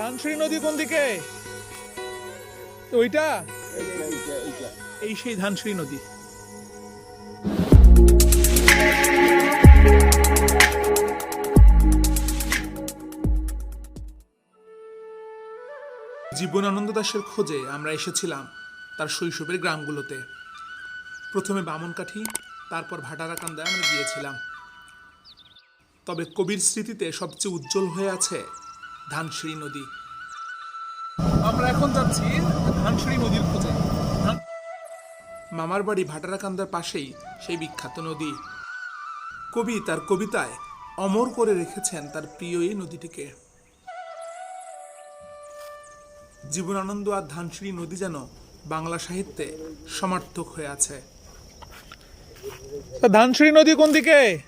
ধানসিঁড়ি নদী কোন দিকে? ওইটা? এই সেই ধানসিঁড়ি নদী। জীবনানন্দ দাশের খোঁজে আমরা এসেছিলাম তার শৈশবের গ্রামগুলোতে। প্রথমে বামনকাঠি, তারপর ভাটারাকান্দায় আমরা গিয়েছিলাম। তবে কবির স্মৃতিতে সবচেয়ে উজ্জ্বল হয়ে আছে ধানসিঁড়ি নদী। আমরা এখন যাচ্ছি ধানসিঁড়ি নদীর খোঁজে। মামার বাড়ি ভাটারাকান্দার পাশেই সেই বিখ্যাত নদী। কবি তার কবিতায় অমর করে রেখেছেন তার প্রিয় এই নদীটিকে। জীবনানন্দ আর ধানসিঁড়ি নদী যেন বাংলা সাহিত্যে সমার্থক হয়ে আছে। ধানসিঁড়ি নদী কোন দিকে?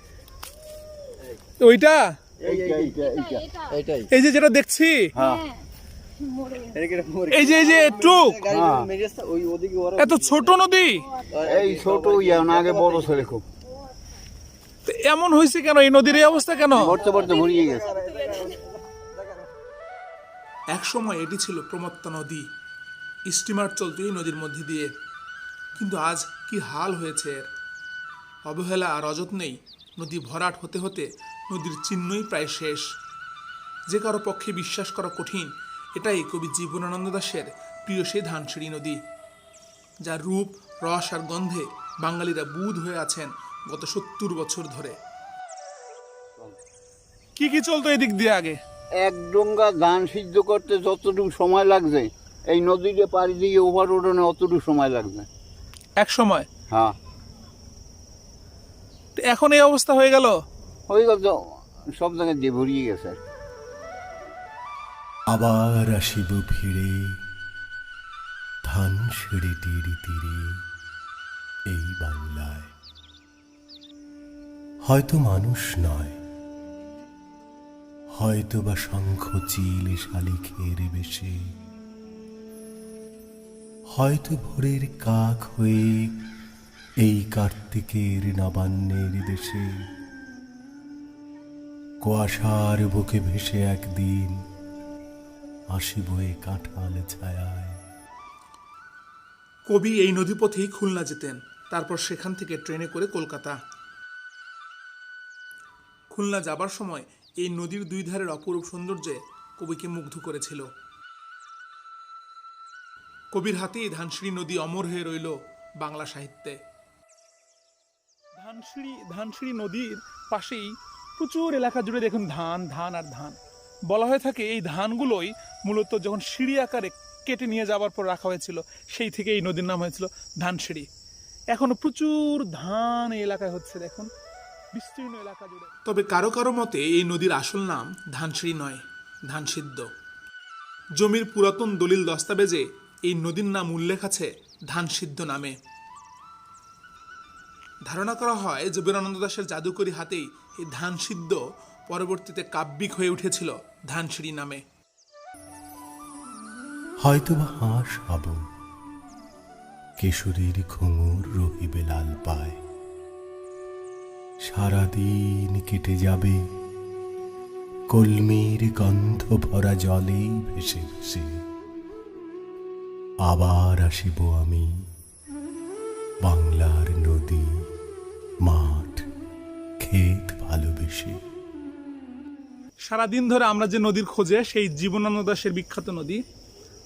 ওইটা? এই যে যেটা দেখছি? হ্যাঁ। এই যে এই যে টুক। ওরা এত ছোট নদী? এই ছোট ইয়া না আগে বড় ছেলে খুব। এমন হয়েছে কেন? এই নদীর এই অবস্থা কেন? ভরতে ভরতে ভরিয়ে গেছে। এক সময় এটি ছিল প্রমত্তা নদী। স্টিমার চলত এই নদীর মধ্যে দিয়ে। কিন্তু আজ কি হাল হয়েছে এর? অবহেলা আর অযত্নেই নদী ভরাট হতে হতে নদীর চিহ্নই প্রায় শেষ। যে কারও পক্ষে বিশ্বাস করা কঠিন এটাই কবি জীবনানন্দ দাশের প্রিয় সেই ধানসিঁড়ি নদী যার রূপ রস আর গন্ধে বাঙালিরা বুধ হয়ে আছেন গত সত্তর বছর ধরে। কি কি চলতো এদিক দিয়ে আগে? এক ডোঙ্গা ধান সিদ্ধ করতে যতটুকু সময় লাগছে এই নদীতে পাড়ি দিয়ে ওভার ওঠানে অতটুকু সময় লাগছে। এক সময়? হ্যাঁ। তো এখন এই অবস্থা হয়ে গেল? ওই তো সব জায়গায় দিয়ে ভরিয়ে গেছে। আবার আসিব ফিরে, ধান সেরে সিঁড়িটির তীরে এই বাংলায় হয়তো মানুষ নয়, হয়তো বা শঙ্খ চিল শালিখের বেশে, হয়তো ভোরের কাক হয়ে এই কার্তিকের নবান্নের দেশে কুয়াশার বুকে ভেসে একদিন আসিব এ কাঁঠাল ছায়ায়। কবি এই নদীপথেই খুলনা যেতেন তারপর সেখান থেকে ট্রেনে করে কলকাতা। খুলনা যাবার সময় এই নদীর দুই ধারের অপরূপ সৌন্দর্যে কবিকে মুগ্ধ করেছিল। কবির হাতেই ধানসিঁড়ি নদী অমর হয়ে রইল বাংলা সাহিত্যে। ধানসিঁড়ি ধানসিঁড়ি নদীর পাশেই প্রচুর এলাকা জুড়ে দেখুন ধান ধান আর ধান। বলা হয়ে থাকে এই ধানগুলোই মূলত যখন সিঁড়ি আকারে কেটে নিয়ে যাওয়ার পর রাখা হয়েছিল, সেই থেকে এই নদীর নাম হয়েছিল ধানসিঁড়ি। এখনও প্রচুর ধান এই এলাকায় হচ্ছে দেখুন, বিস্তীর্ণ এলাকা জুড়ে। তবে কারও কারও মতে এই নদীর আসল নাম ধানসিঁড়ি নয়, ধানসিদ্ধ। জমির পুরাতন দলিল দস্তাবেজে এই নদীর নাম উল্লেখ আছে ধানসিদ্ধ নামে। ধারণা করা হয় যে বীরানন্দ দাসের জাদুকরি হাতেই এই ধান সিদ্ধ পরবর্তীতে কাব্যিক হয়ে উঠেছিল ধানসিঁড়ি নামে। হয়তো বা হাঁস হব। কেশরীর ঘুঙুর রহিবে লাল পায়। সারাদিন কেটে যাবে। কলমির গন্ধ ভরা জলে ভেসে ভেসে। আবার আসিব আমি বাংলার নদী, মাঠ, ক্ষেত। ভালোবেসে সারাদিন ধরে আমরা যে নদীর খোঁজে সেই জীবনানন্দ দাসের বিখ্যাত নদী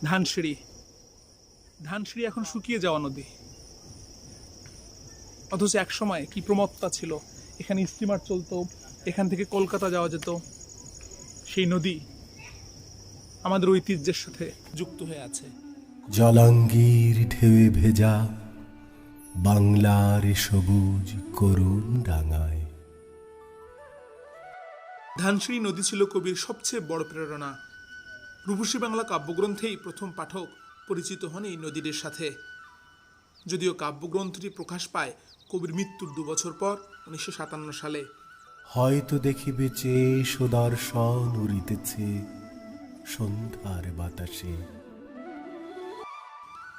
ধানসিঁড়ি। ধানসিঁড়ি এখন শুকিয়ে যাওয়া নদী। অথচ এক সময় কি প্রমত্তা ছিল এখানে স্টিমার চলতো এখান থেকে কলকাতা যাওয়া যেত সেই নদী আমাদের ঐতিহ্যের সাথে যুক্ত হয়ে আছে। জলাঙ্গির ঢেউয়ে ভেজা বাংলার সবুজ করুণ ডাঙায়। ধানসিঁড়ি নদী ছিল কবির সবচেয়ে বড় প্রেরণা। রূপসী বাংলা কাব্যগ্রন্থেই প্রথম পাঠক পরিচিত হন এই নদীটির সাথে। যদিও কাব্যগ্রন্থটি প্রকাশ পায় কবির মৃত্যুর দু বছর পর উনিশশো সাতান্ন সালে। হয়তো দেখিবে চেয়ে সুদর্শন উড়িতেছে সন্ধ্যার বাতাসে।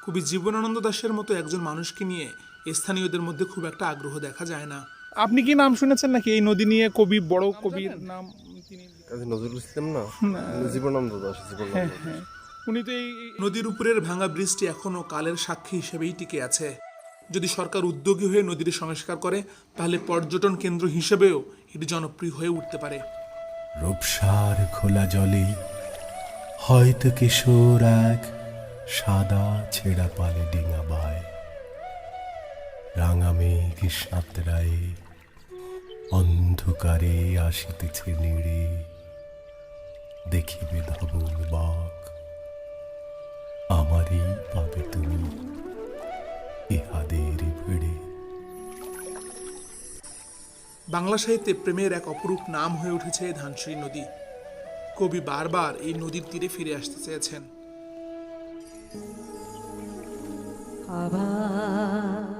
কবি জীবনানন্দ দাশের মতো একজন মানুষকে নিয়ে স্থানীয়দের মধ্যে খুব একটা আগ্রহ দেখা যায় না। আপনি কি নাম শুনেছেন নাকি? এই নদী নিয়ে কবি বড় কবির নাম কাজী নজরুল ইসলাম না? জীবনানন্দ দাস জীবনানন্দ উনি তো এই নদীর উপরের ভাঙা ব্রিজটি এখনও কালের সাক্ষী হিসেবেই টিকে আছে। যদি সরকার উদ্যোগী হয়ে নদীর সংস্কার করে তাহলে পর্যটন কেন্দ্র হিসেবেও এটি জনপ্রিয় হয়ে উঠতে পারে। রূপসার খোলা জলে হয়তো কিশোর এক সাদা ছেঁড়া পালে ডিঙা মেঘ সাঁতরায়ে অন্ধকারে আসিতেছে নিড়ে দেখিবে ধবল বাক আমারই পাবে তুমি ইহাদের ভিড়ে। বাংলা সাহিত্যে প্রেমের এক অপরূপ নাম হয়ে উঠেছে ধানসিঁড়ি নদী। কবি বারবার এই নদীর তীরে ফিরে আসতে চেয়েছেন। আবার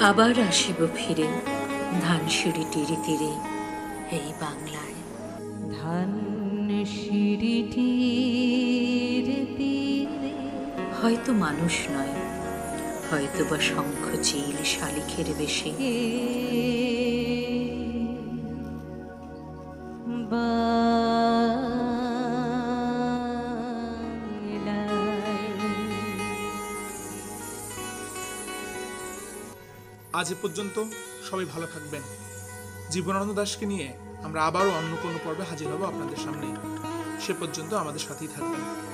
আবার আসিব ফিরে। ধানসিঁড়ি তীরে তীরে এই বাংলায়। ধান সিঁড়িটির তীরে হয়তো মানুষ নয় হয়তো বা শঙ্খ চিল শালিখের বেশি। আজ এ পর্যন্ত সবাই ভালো থাকবেন। জীবনানন্দ দাসকে নিয়ে আমরা আবারও অন্য কোনো পর্বে হাজির হব আপনাদের সামনে। সে পর্যন্ত আমাদের সাথেই থাকবেন।